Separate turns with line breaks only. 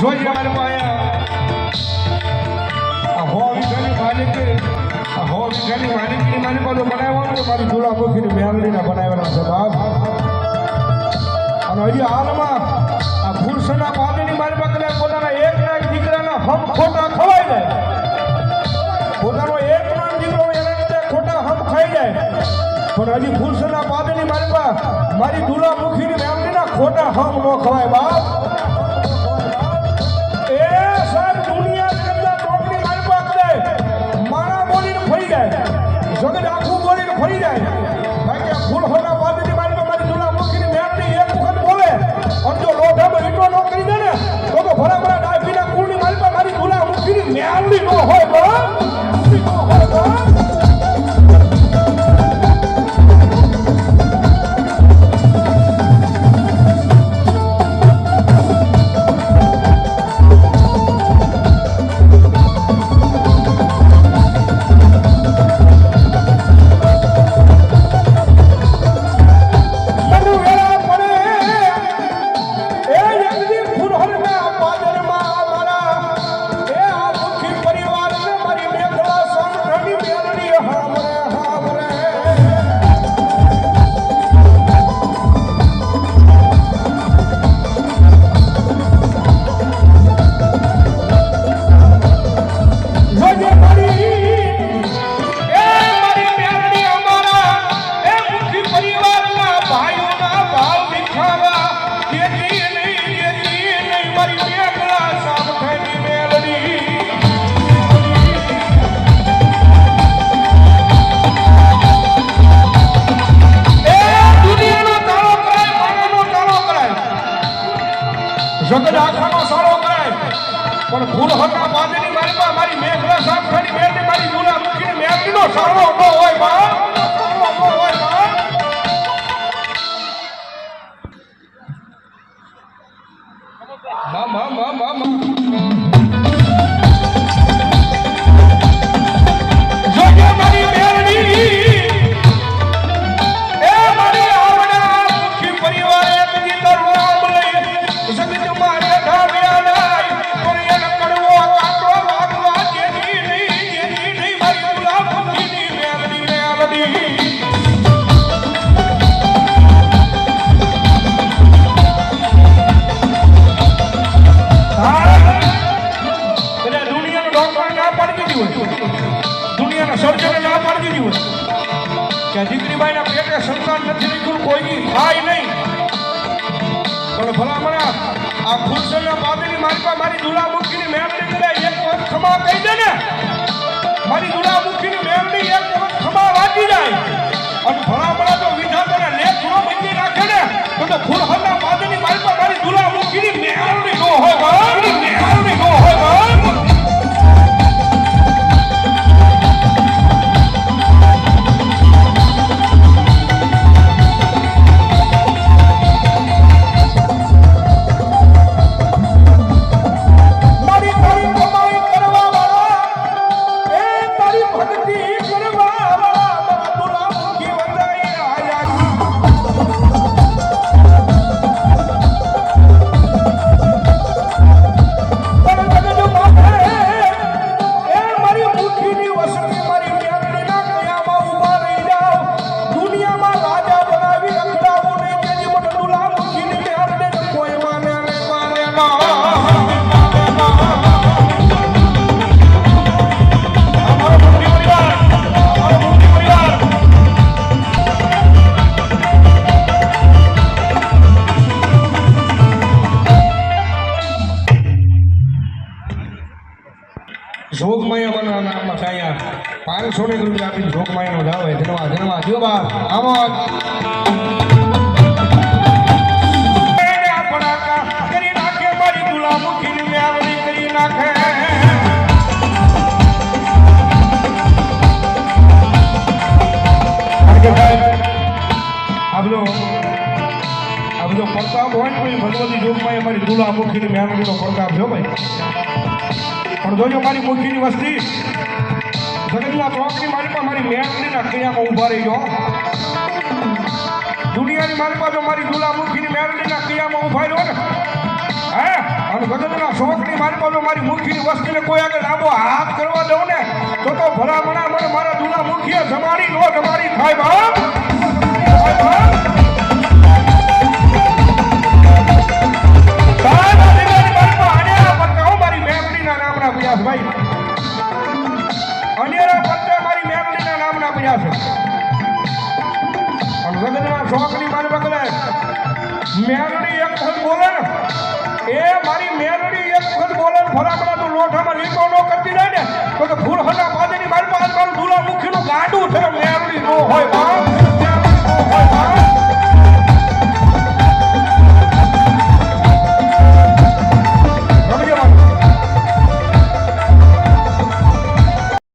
જોઈએ માયા હોવી ઘણી માલિકી હોવી ઘણી માલિકી મારી પાસે બનાવવાનું તો મારી જુલા મુખીની મેળવીને બનાવેલા છે બાપ અને હજી હાલમાં આ ફૂલસના પાણીની મારી પાસે પોતાના એક નાખ દીકરાના હમ ખોટા ખવાઈ જાય. પોતાનો એક નાખ દીકરો એના લીધે ખોટા હમ ખાઈ જાય. પણ હજી ફૂલસના પાણીની મારી પાસે મારી દુલા મુખીની મેળવીના ખોટા હમ ન ખવાય બાપ. સારામાં સારો કરાય પણ ભૂલ હતા બાંધની મારી મેઘના સાફ થવાની મેળની મારી ગુના મૂકીને મેઘનો સારો ઊભો હોય, બા. કોઈની થાય નહીં. પણ ભલામણા, આ ખુરશીના બાબેની માલકા મારી દુલા મૂકીની મેમરી કરે એક વખત ખમા કહી દે ને. મારી દુલા મૂકીની મેમરી એક વખત ખમા વાગી જાય. અને você tem પાંચસો ની રૂપિયા આપી જોગમાઈ નો ડાવે જન્મા જન્મા જોબા આમાં બધો પ્રતાપ હોય ને ભગવતી જોગમાં અમારી દુલા મુખીની મહેનતીનો પ્રતાપ જો ભાઈ. પણ જોજો મારી મુખીની વસ્તી. જગતના ચોકની માલિકા મારી મહેનતની ક્રિયામાં ઊભા રહી ગયો દુનિયાની માલિકા જો મારી ગુલામુખીની મહેનતની ક્રિયામાં ઊભા રહ્યો ને, હે? અને જગતના શોખની માલિકા જો મારી મુખીની વસ્તીને કોઈ આગળ લાંબો હાથ કરવા દઉં ને, તો તો ભલામણા મને મારા દુલામુખીએ જમાડી નો જમાડી. થાય બાપ! થાય બાપ! ભાઈ અનેરા પત્ર મારી મેમડીના નામના અનેરા છે. વ્યાસ અને શોખની મારી બગલે મેરડી એક વખત બોલે, એ મારી મેરડી એક વખત બોલે ને ફરાકડા તું લોઠામાં લીટો નો કરતી રહે ને, તો ફૂલ હના પાદેની પાસે મારું દુલા મુખીનું ગાડું છે, મેરડી નો હોય બા